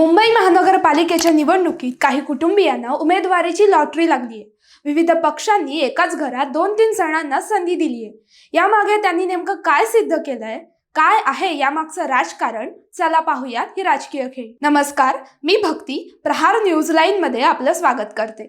मुंबई महानगरपालिकेच्या निवडणुकीत काही कुटुंबियांना उमेदवारीची लॉटरी लागली आहे विविध पक्षांनी एकाच घरात दोन तीन जणांना संधी दिली आहे यामागे त्यांनी नेमकं काय सिद्ध केलंय? काय आहे यामागचं राजकारण? चला पाहूयात ही राजकीय खेळ. नमस्कार मी भक्ती प्रहार न्यूज लाईन मध्ये आपलं स्वागत करते.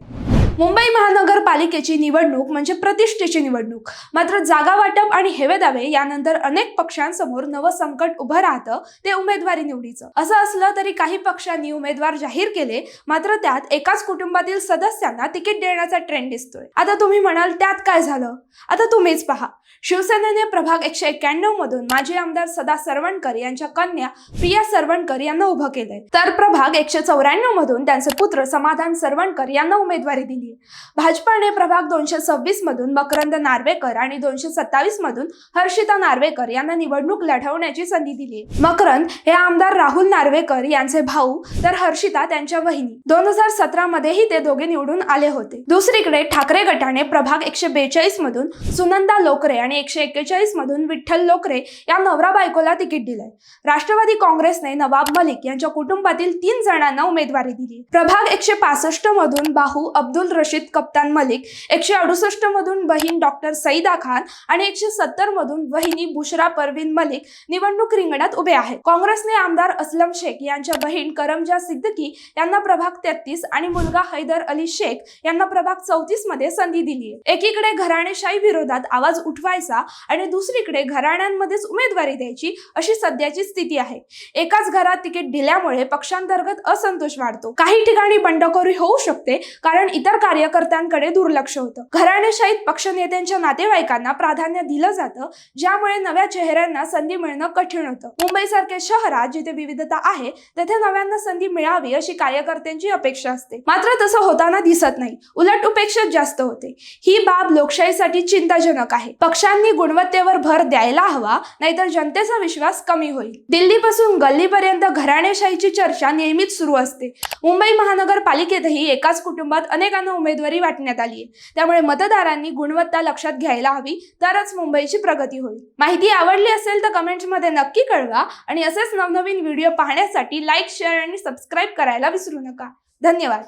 मुंबई महानगरपालिकेची निवडणूक म्हणजे प्रतिष्ठेची निवडणूक. मात्र जागा वाटप आणि हेवेदावे यानंतर अनेक पक्षांसमोर नवं संकट उभं राहतं ते उमेदवारी निवडीचं. असं असलं तरी काही पक्षांनी उमेदवार जाहीर केले मात्र त्यात एकाच कुटुंबातील सदस्यांना तिकीट देण्याचा ट्रेंड दिसतोय. आता तुम्ही म्हणाल त्यात काय झालं? आता तुम्हीच पहा. शिवसेनेने प्रभाग एकशे एक्क्याण्णव मधून माजी आमदार सदा सरवणकर यांच्या कन्या प्रिया सरवणकर यांना उभं केलंय. तर प्रभाग एकशे चौऱ्याण्णव मधून त्यांचे पुत्र समाधान सरवणकर यांना उमेदवारी दिली. केली. भाजपाने प्रभाग दोनशे सव्वीस मधून मकरंद नार्वेकर आणि दोनशे सत्तावीस मधून हर्षिता नार्वेकर यांना निवडणूक लढवण्याची संधी दिली. मकरंद हे आमदार राहुल नार्वेकर यांचे भाऊ तर हर्षिता त्यांच्या वहिनी. दोन हजार सतरा मध्येही ते दोघे निवडून आले होते. दुसरीकडे ठाकरे गटाने प्रभाग एकशे बेचाळीस मधून सुनंदा लोकरे आणि एकशे एक्केचाळीस मधून विठ्ठल लोकरे या नवरा बायकोला तिकीट दिलंय. राष्ट्रवादी काँग्रेसने नवाब मलिक यांच्या कुटुंबातील तीन जणांना उमेदवारी दिली. प्रभाग एकशे पासष्ट मधून बाहू अब्दुल रशीद कप्तान मलिक एकशे अडुसष्ट मधून बहीण डॉक्टर सईदा खान आणि एकशे सत्तर मधून बहिणी बुशरा परवीन मलिक निवडणूक रिंगणात उभे आहेत. काँग्रेसने आमदार असलम शेख यांच्या बहीण करमजा सिद्दकी यांना प्रभाग तेहतीस आणि मुलगा हैदर अली शेख यांना प्रभाग चौतीसमध्ये संधी दिली आहे. एकीकडे घराणेशाही विरोधात आवाज उठवायचा आणि दुसरीकडे घराण्यांमध्येच उमेदवारी द्यायची अशी सध्याची स्थिती आहे. एकाच घरात तिकीट दिल्यामुळे पक्षांतर्गत असंतोष वाढतो. काही ठिकाणी बंडखोरी होऊ शकते कारण इतर कार्यकर्त्यांकडे दुर्लक्ष होतं. घराणेशाहीत पक्षनेत्यांच्या नातेवाईकांना प्राधान्य दिलं जातं ज्यामुळे नव्या चेहऱ्यांना संधी मिळणं कठीण होतं. मुंबईसारख्या शहरात जिथे विविधता आहे तेथे नव्यांना संधी मिळावी अशी कार्यकर्त्यांची अपेक्षा असते. मात्र तसं होताना दिसत नाही. उलट उपेक्षाच जास्त होते. ही बाब लोकशाहीसाठी चिंताजनक आहे. पक्षांनी गुणवत्तेवर भर द्यायला हवा नाहीतर जनतेचा विश्वास कमी होईल. दिल्लीपासून गल्लीपर्यंत घराणेशाहीची चर्चा नेहमीच सुरू असते. मुंबई महानगरपालिकेतही एकाच कुटुंबात अनेकांना उमेदवारी वाटण्यात आली आहे. त्यामुळे मतदारांनी गुणवत्ता लक्षात घ्यायला हवी तरच मुंबईची प्रगती होईल. माहिती आवडली असेल तर कमेंट्समध्ये नक्की कळवा आणि असेच नवनवीन व्हिडिओ पाहण्यासाठी लाईक शेअर आणि सबस्क्राईब करायला विसरू नका. धन्यवाद.